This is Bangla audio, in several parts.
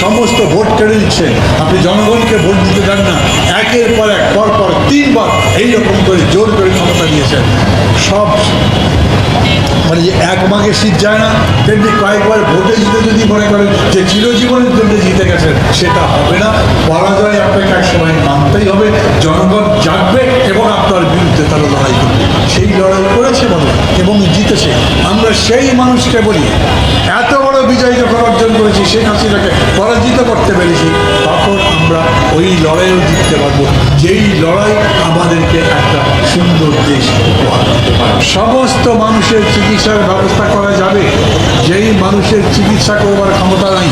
সমস্ত ভোট কেড়ে নিচ্ছেন আপনি জনগণকে ভোট দিতে দেন না। একের পর এক, পর পর তিনবার এইরকম করে জোর করে ক্ষমতা দিয়েছেন। সব মানে যে এক মাঘে শীত যায় না, তেমনি কয়েকবার ভোটে জিতে যদি মনে করেন যে চিরজীবনের জন্য জিতে গেছেন, সেটা হবে না। পরাজয় আপনাকে এক সময় মানতেই হবে। জনগণ জাগবে এবং আপনার বিরুদ্ধে তারা লড়াই করবে। সেই লড়াই করেছে বলে এবং জিতেছে। আমরা সেই মানুষকে বলি, এত বিজয় যখন অর্জন করেছি, শেখ হাসিনাকে পরাজিত করতে পেরেছি, তখন আমরা ওই লড়াইও জিততে পারব। যেই লড়াই আমাদেরকে একটা সুন্দর দেশ সমস্ত মানুষের চিকিৎসার ব্যবস্থা করা যাবে। যেই মানুষের চিকিৎসা করবার ক্ষমতা নাই,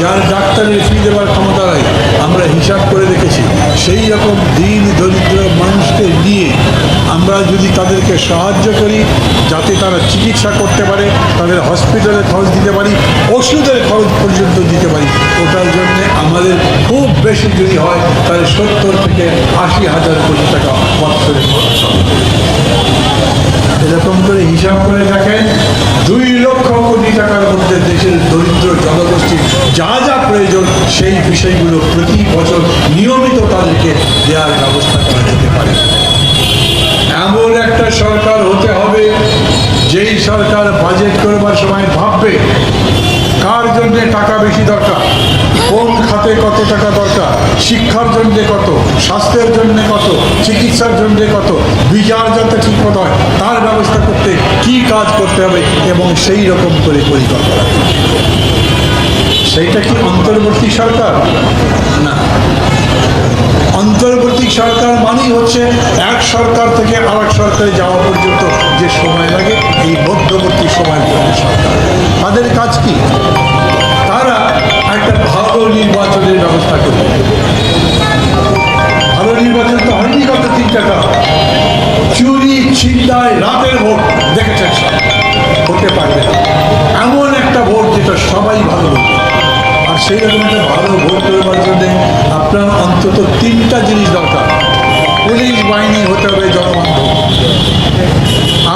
যার ডাক্তারের ফি দেওয়ার ক্ষমতা নাই, আমরা হিসাব করে রেখেছি সেই রকম দিন দরিদ্র মানুষকে নিয়ে আমরা যদি তাদেরকে সাহায্য করি যাতে তারা চিকিৎসা করতে পারে, তাদের হসপিটালে খরচ দিতে পারি, ওষুধের খরচ পর্যন্ত দিতে পারি। ওটার জন্যে আমাদের খুব বেশি যদি হয়, তাহলে সত্তর থেকে আশি হাজার কোটি টাকা বছরে খরচ এরকম করে হিসাব করে দেখেন, দুই লক্ষ কোটি টাকার মধ্যে দেশের দরিদ্র জনগোষ্ঠীর যা যা প্রয়োজন, সেই বিষয়গুলো প্রতি বছর নিয়মিত তাদেরকে দেওয়ার ব্যবস্থা করা যেতে পারে। সরকার বাজেট করবার সময় ভাববে কার জন্য টাকা বেশি দরকার? কোন খাতে কত টাকা দরকার? শিক্ষার জন্য কত? স্বাস্থ্যের জন্য কত? চিকিৎসার জন্য কত? বিচার যাতে ঠিক মতো হয়, তার ব্যবস্থা করতে কি কাজ করতে হবে এবং সেই রকম করে পরিকল্পনা। সেইটা কি অন্তর্বর্তী সরকার? না। অন্তর্বর্তী সরকার মানেই হচ্ছে এক সরকার থেকে আর এক সরকারে যাওয়া পর্যন্ত যে সময় লাগে এই মধ্যবর্তী সময়ের জন্য সরকার। তাদের কাজ কি? তারা একটা ভালো নির্বাচনের ব্যবস্থা করবে। ভালো নির্বাচন তো হয়নি গত তিন টাকা চুরি ছিনতাই রাতের ভোট দেখেছেন সব। হতে পারবে এমন একটা ভোট যেটা সবাই ভালো বলবে। সেই রকম ভালো ভোট করবার জন্য আপনার অন্তত তিনটা জিনিস দরকার। পুলিশ বাহিনী হতে হবে জনবান্ধব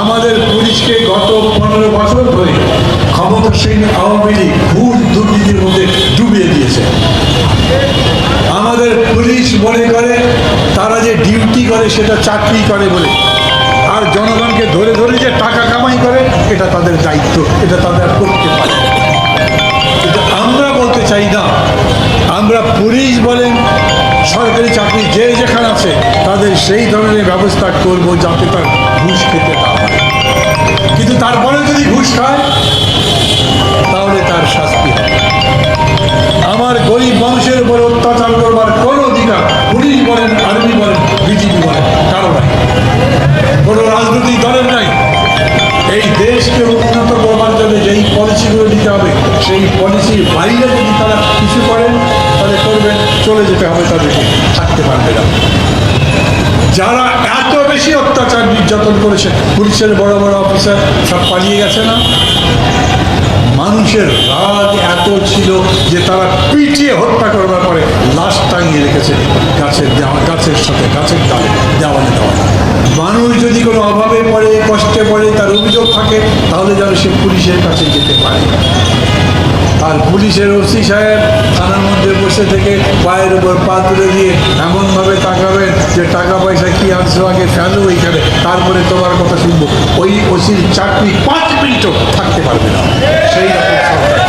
আমাদের পুলিশকে গত পনেরো বছর ধরে ক্ষমতাসীন আওয়ামী লীগ ঘুষ দুর্নীতির মধ্যে ডুবিয়ে দিয়েছে। আমাদের পুলিশ মনে করে, তারা যে ডিউটি করে সেটা চাকরি করে বলে। আর জনগণকে ধরে ধরে যে টাকা কামাই করে, এটা তাদের দায়িত্ব, এটা তাদের করতে পারে চাই না আমরা পুলিশ বলেন, সরকারি চাকরি যে যেখানে আছে, তাদের সেই ধরনের ব্যবস্থা করব যাতে তার ঘুষ খেতে না হয়। কিন্তু তারপরে যদি ঘুষ খায়, তাহলে তার শাস্তি হবে। আমার গরিব মানুষের উপর অত্যাচার করবার সেই পলিসির বাইরে যদি তারা কিছু করেন, তাহলে করবেন চলে যেতে হবে তাদেরকে, থাকতে পারবে না। যারা এত বেশি অত্যাচার নির্যাতন করেছে, পুলিশের বড় বড় অফিসার সব পালিয়ে গেছে না? মানুষের রাগ এত ছিল যে তারা পিটিয়ে হত্যা করবার পরে লাশ টাঙিয়ে রেখেছে গাছের দেওয়া গাছের সাথে, গাছের ডালে, দেওয়ালে দেওয়া। মানুষ যদি কোনো অভাবে পড়ে, কষ্টে পড়ে, তার অভিযোগ থাকে, তাহলে যেন সে পুলিশের কাছে যেতে পারে। পুলিশের ওসি সাহেব থানার মধ্যে বসে থেকে পায়ের উপর পা তুলে দিয়ে এমনভাবে তাকাবেন যে টাকা পয়সা কি আনছো আগে ফেলো এইখানে তারপরে তোমার কথা শুনব। ওই ওসির চাকরি পাঁচ মিনিটও থাকতে পারবে না। সেই রকম সরকার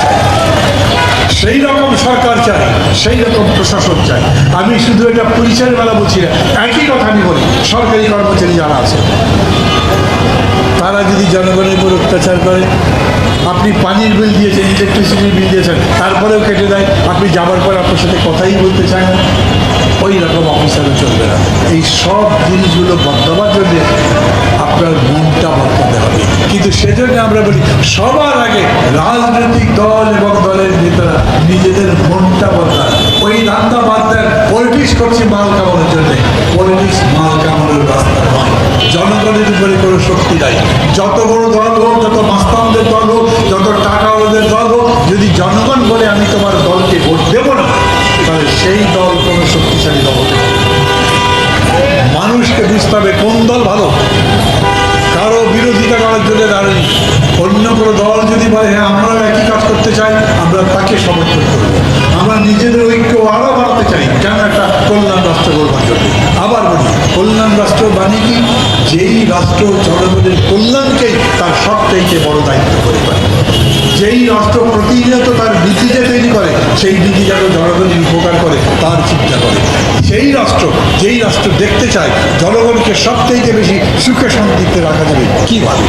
সেই রকম সরকার চাই, সেই রকম প্রশাসন চাই। আমি শুধু এটা পুলিশের বেলা বলছি না, একই কথা আমি বলি, সরকারি কর্মচারী যারা আছে, তারা যদি জনগণের উপর অত্যাচার করে আপনি পানির বিল দিয়েছেন ইলেকট্রিসিটির বিল দিয়েছেন, তারপরেও কেটে দেয়। আপনি যাবার পর আপনার সাথে কথাই বলতে চান না। ওই রকম অফিসারও চলবে না। এই সব জিনিসগুলো বদলাবার জন্যে আপনার মনটা বদলাতে হবে। কিন্তু সেজন্য আমরা বলি, সবার আগে রাজনৈতিক দল এবং দলের নেতারা নিজেদের মনটা বদলান। ওই ধান্দা বাদ দেন পলিটিক্স করছি মাল কামানোর জন্য। জনগণের উপরে কোনো শক্তি নাই। যত বড় দল হোক, যত মাস্তানদের দল হোক, যত টাকা ওদের দল হোক, যদি জনগণ বলে আমি তোমার দলকে ভোট দেবো না, তাহলে সেই দল কোনো শক্তিশালী দল হতে মানুষকে বুঝতে হবে কোন দল ভালো। কারও বিরোধিতা করার জন্য দাঁড়ানি অন্য কোনো দল যদি বলে হ্যাঁ আমরাও একই কাজ করতে চাই, আমরা তাকে সমর্থন করব। আমরা নিজেদের ঐক্য আরও বাড়াতে চাই। কেন একটা কল্যাণ রাষ্ট্র করবার জন্য? আবার বলি, কল্যাণ রাষ্ট্র বাণী কি? যেই রাষ্ট্র জনগণের কল্যাণকে তার সবচাইতে বড় দায়িত্ব করে পারে যেই রাষ্ট্র প্রতিনিয়ত তার নীতিতে তৈরি করে, সেই নীতি যেন জনগণের উপকার করে, তার চিন্তা করে। সেই রাষ্ট্র, যেই রাষ্ট্র দেখতে চায়, জনগণকে সবচাইতে বেশি সুখে শান্তিতে রাখা যাবে কীভাবে